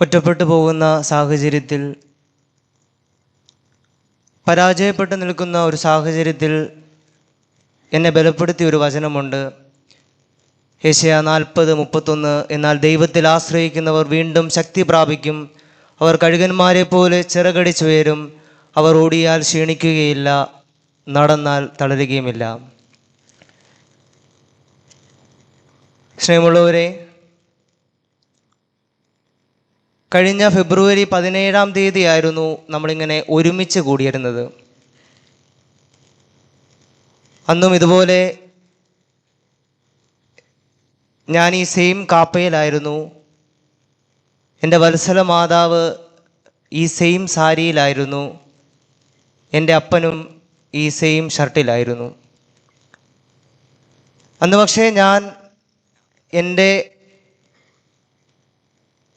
ഒറ്റപ്പെട്ടു പോകുന്ന സാഹചര്യത്തിൽ പരാജയപ്പെട്ടു നിൽക്കുന്ന ഒരു സാഹചര്യത്തിൽ എന്നെ ബലപ്പെടുത്തിയ ഒരു വചനമുണ്ട്. ഏഷ്യ നാൽപ്പത് മുപ്പത്തൊന്ന് എന്നാൽ ദൈവത്തിൽ ആശ്രയിക്കുന്നവർ വീണ്ടും ശക്തി പ്രാപിക്കും. അവർ കഴുകന്മാരെ പോലെ ചിറകടിച്ചുയരും അവർ ഓടിയാൽ ക്ഷീണിക്കുകയില്ല. നടന്നാൽ തളരുകയുമില്ല. സ്നേഹമുള്ളവരെ കഴിഞ്ഞ ഫെബ്രുവരി പതിനേഴാം തീയതി ആയിരുന്നു നമ്മളിങ്ങനെ ഒരുമിച്ച് കൂടിയിരുന്നത്. അന്നും ഇതുപോലെ ഞാൻ ഈ സെയിം കാപ്പയിലായിരുന്നു. എന്റെ വത്സല മാതാവ് ഈ സെയിം സാരിയിലായിരുന്നു. എന്റെ അപ്പനും ഈ സെയിം ഷർട്ടിലായിരുന്നു. അന്ന് പക്ഷേ ഞാൻ എന്റെ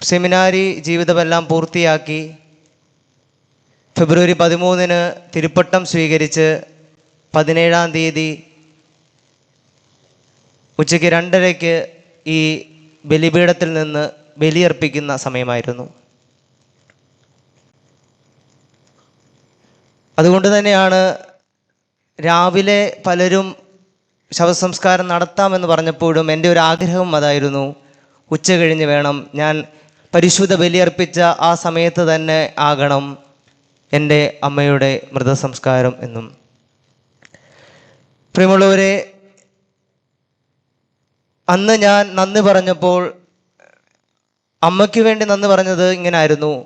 സെമിനാരി ജീവിതമെല്ലാം പൂർത്തിയാക്കി ഫെബ്രുവരി പതിമൂന്നിന് തിരുപ്പട്ടം സ്വീകരിച്ച് പതിനേഴാം തീയതി ഉച്ചയ്ക്ക് രണ്ടരയ്ക്ക് ഈ ബലിപീഠത്തിൽ നിന്ന് ബലിയർപ്പിക്കുന്ന സമയമായിരുന്നു. അതുകൊണ്ട് തന്നെയാണ് രാവിലെ പലരും ശവസംസ്കാരം നടത്താമെന്ന് പറഞ്ഞപ്പോഴും എന്റെ ഒരു ആഗ്രഹം അതായിരുന്നു ഉച്ച കഴിഞ്ഞ് വേണം. ഞാൻ പരിശുദ്ധ ബലിയർപ്പിച്ച ആ സമയത്ത് തന്നെ ആകണം എന്റെ അമ്മയുടെ മൃതസംസ്കാരം എന്നും. പ്രിയമുള്ളവരെ അന്ന് ഞാൻ നന്ദി പറഞ്ഞപ്പോൾ അമ്മയ്ക്ക് വേണ്ടി നന്ദി പറഞ്ഞത് ഇങ്ങനായിരുന്നു.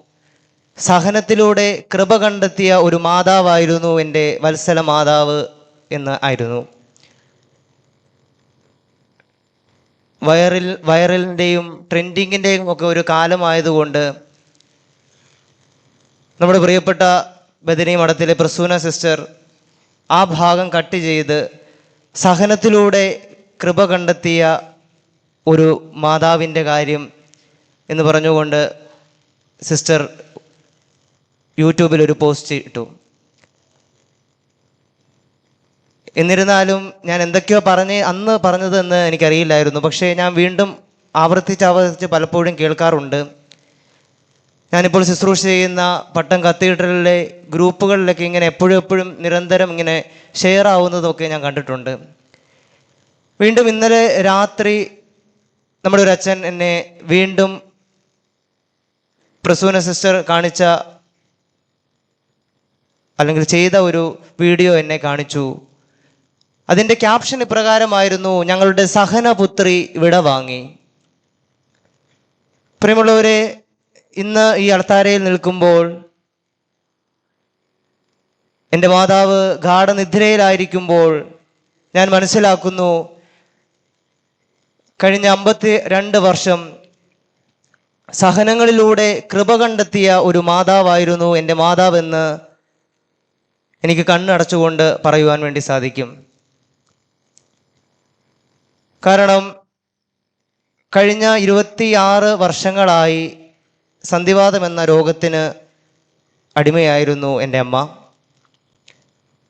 സഹനത്തിലൂടെ കൃപ കണ്ടെത്തിയ ഒരു മാതാവായിരുന്നു എന്റെ വത്സല മാതാവ് എന്ന് ആയിരുന്നു. വൈറൽ വൈറലിന്റെയും ട്രെൻഡിങ്ങിന്റെയും ഒക്കെ ഒരു കാലമായതുകൊണ്ട് നമ്മുടെ പ്രിയപ്പെട്ട ബദിനി മഠത്തിലെ പ്രസൂന സിസ്റ്റർ ആ ഭാഗം കട്ട് ചെയ്ത് സഹനത്തിലൂടെ കൃപ കണ്ടെത്തിയ ഒരു മാതാവിന്റെ കാര്യം എന്ന് പറഞ്ഞുകൊണ്ട് സിസ്റ്റർ യൂട്യൂബിൽ ഒരു പോസ്റ്റ് ഇട്ടു. എന്നിരുന്നാലും ഞാൻ എന്തൊക്കെയോ പറഞ്ഞ് അന്ന് പറഞ്ഞതെന്ന് എനിക്കറിയില്ലായിരുന്നു. പക്ഷേ ഞാൻ വീണ്ടും ആവർത്തിച്ച് ആവർത്തിച്ച് പലപ്പോഴും കേൾക്കാറുണ്ട്. ഞാനിപ്പോൾ ശുശ്രൂഷ ചെയ്യുന്ന പട്ടം കത്തീഡ്രലിലെ ഗ്രൂപ്പുകളിലൊക്കെ ഇങ്ങനെ എപ്പോഴും എപ്പോഴും നിരന്തരം ഇങ്ങനെ ഷെയർ ആവുന്നതൊക്കെ ഞാൻ കണ്ടിട്ടുണ്ട്. വീണ്ടും ഇന്നലെ രാത്രി നമ്മുടെ ഒരു അച്ഛൻ എന്നെ വീണ്ടും പ്രസൂന സിസ്റ്റർ കാണിച്ച അല്ലെങ്കിൽ ചെയ്ത ഒരു വീഡിയോ എന്നെ കാണിച്ചു. അതിന്റെ ക്യാപ്ഷൻ ഇപ്രകാരമായിരുന്നു ഞങ്ങളുടെ സഹനപുത്രി വിട വാങ്ങി. പ്രിയമുള്ളവരെ ഇന്ന് ഈ അൾത്താരയിൽ നിൽക്കുമ്പോൾ എന്റെ മാതാവ് ഗാഠനിദ്രയിലായിരിക്കുമ്പോൾ ഞാൻ മനസ്സിലാക്കുന്നു കഴിഞ്ഞ അമ്പത്തി രണ്ട് വർഷം സഹനങ്ങളിലൂടെ കൃപ കണ്ടെത്തിയ ഒരു മാതാവായിരുന്നു എന്റെ മാതാവെന്ന് എനിക്ക് കണ്ണടച്ചുകൊണ്ട് പറയുവാൻ വേണ്ടി സാധിക്കും. കാരണം കഴിഞ്ഞ ഇരുപത്തിയാറ് വർഷങ്ങളായി സന്ധിവാദം എന്ന രോഗത്തിന് അടിമയായിരുന്നു എന്റെ അമ്മ.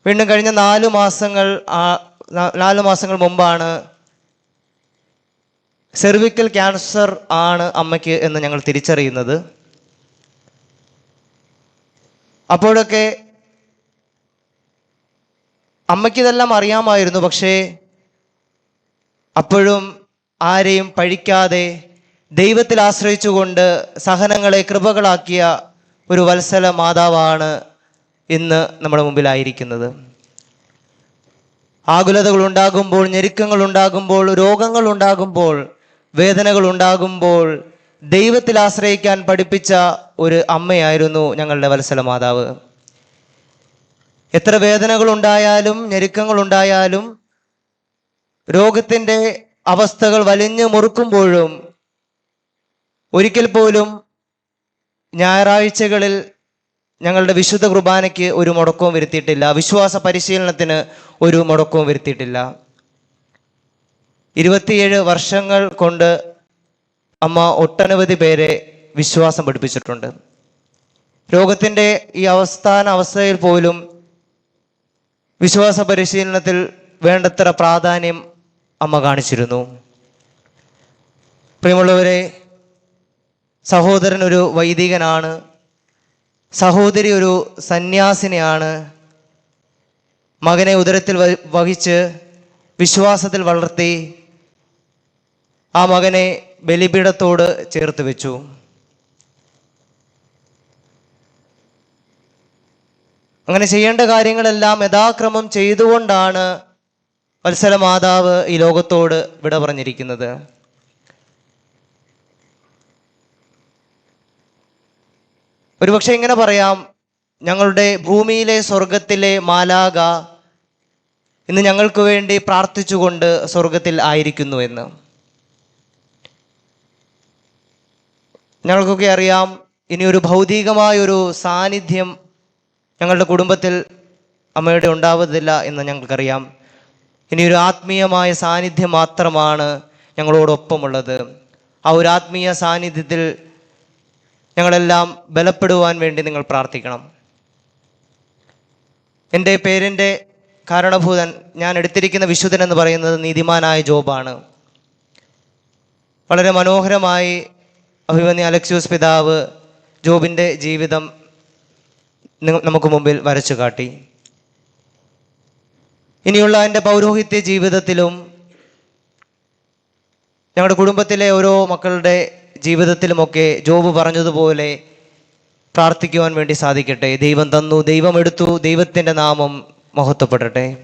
വീണ്ടും കഴിഞ്ഞ നാല് മാസങ്ങൾ നാല് മാസങ്ങൾ മുമ്പാണ് സെർവിക്കൽ ക്യാൻസർ ആണ് അമ്മയ്ക്ക് എന്ന് ഞങ്ങൾ തിരിച്ചറിയുന്നത്. അപ്പോഴൊക്കെ അമ്മയ്ക്കിതെല്ലാം അറിയാമായിരുന്നു പക്ഷേ അപ്പോഴും ആരെയും പഴിക്കാതെ ദൈവത്തിൽ ആശ്രയിച്ചുകൊണ്ട് സഹനങ്ങളെ കൃപകളാക്കിയ ഒരു വത്സല മാതാവാണ് ഇന്ന് നമ്മുടെ മുമ്പിലായിരിക്കുന്നത്. ആകുലതകൾ ഉണ്ടാകുമ്പോൾ ഞെരുക്കങ്ങൾ ഉണ്ടാകുമ്പോൾ രോഗങ്ങൾ ഉണ്ടാകുമ്പോൾ വേദനകൾ ഉണ്ടാകുമ്പോൾ ദൈവത്തിൽ ആശ്രയിക്കാൻ പഠിപ്പിച്ച ഒരു അമ്മയായിരുന്നു ഞങ്ങളുടെ വത്സല മാതാവ്. എത്ര വേദനകൾ ഉണ്ടായാലും ഞെരുക്കങ്ങൾ ഉണ്ടായാലും രോഗത്തിന്റെ അവസ്ഥകൾ വലിഞ്ഞു മുറുക്കുമ്പോഴും ഒരിക്കൽ പോലും ഞായറാഴ്ചകളിൽ ഞങ്ങളുടെ വിശുദ്ധ കുർബാനയ്ക്ക് ഒരു മുടക്കവും വരുത്തിയിട്ടില്ല. വിശ്വാസ പരിശീലനത്തിന് ഒരു മുടക്കവും വരുത്തിയിട്ടില്ല. ഇരുപത്തിയേഴ് വർഷങ്ങൾ കൊണ്ട് അമ്മ ഒട്ടനവധി പേരെ വിശ്വാസം പഠിപ്പിച്ചിട്ടുണ്ട്. രോഗത്തിന്റെ ഈ അവസ്ഥാന അവസ്ഥയിൽ പോലും വിശ്വാസ പരിശീലനത്തിൽ വേണ്ടത്ര പ്രാധാന്യം അമ്മ കാണിച്ചിരുന്നു. പ്രിയമുള്ളവരെ സഹോദരൻ ഒരു വൈദികനാണ്. സഹോദരി ഒരു സന്യാസിനിയാണ്. മകനെ ഉദരത്തിൽ വഹിച്ച് വിശ്വാസത്തിൽ വളർത്തി ആ മകനെ ബലിപീഠത്തോട് ചേർത്ത് വെച്ചു. അങ്ങനെ ചെയ്യേണ്ട കാര്യങ്ങളെല്ലാം യഥാക്രമം ചെയ്തുകൊണ്ടാണ് വത്സല മാതാവ് ഈ ലോകത്തോട് വിട പറഞ്ഞിരിക്കുന്നത്. ഒരുപക്ഷെ ഇങ്ങനെ പറയാം ഞങ്ങളുടെ ഭൂമിയിലെ സ്വർഗത്തിലെ മാലാക ഇന്ന് ഞങ്ങൾക്ക് വേണ്ടി പ്രാർത്ഥിച്ചുകൊണ്ട് സ്വർഗത്തിൽ ആയിരിക്കുന്നു എന്ന്. ഞങ്ങൾക്കൊക്കെ അറിയാം ഇനി ഒരു ഭൗതികമായ ഒരു സാന്നിധ്യം ഞങ്ങളുടെ കുടുംബത്തിൽ അമ്മയുടെ ഉണ്ടാവതില്ല എന്ന് ഞങ്ങൾക്കറിയാം. ഇനി ഒരു ആത്മീയമായ സാന്നിധ്യം മാത്രമാണ് ഞങ്ങളോടൊപ്പമുള്ളത്. ആ ഒരു ആത്മീയ സാന്നിധ്യത്തിൽ ഞങ്ങളെല്ലാം ബലപ്പെടുവാൻ വേണ്ടി നിങ്ങൾ പ്രാർത്ഥിക്കണം. എന്റെ പേരിന്റെ കാരണഭൂതൻ ഞാൻ എടുത്തിരിക്കുന്ന വിശുദ്ധൻ എന്ന് പറയുന്നത് നീതിമാനായ ജോബാണ്. വളരെ മനോഹരമായി അഭിമന്യ അലക്സ്യൂസ് പിതാവ് ജോബിന്റെ ജീവിതം നമുക്ക് മുമ്പിൽ വരച്ചു കാട്ടി. ഇനിയുള്ള എന്റെ പൗരോഹിത്യ ജീവിതത്തിലും ഞങ്ങളുടെ കുടുംബത്തിലെ ഓരോ മക്കളുടെ ജീവിതത്തിലുമൊക്കെ ജോബ് പറഞ്ഞതുപോലെ പ്രാർത്ഥിക്കുവാൻ വേണ്ടി സാധിക്കട്ടെ. ദൈവം തന്നു ദൈവം എടുത്തു ദൈവത്തിന്റെ നാമം മഹത്വപ്പെടട്ടെ.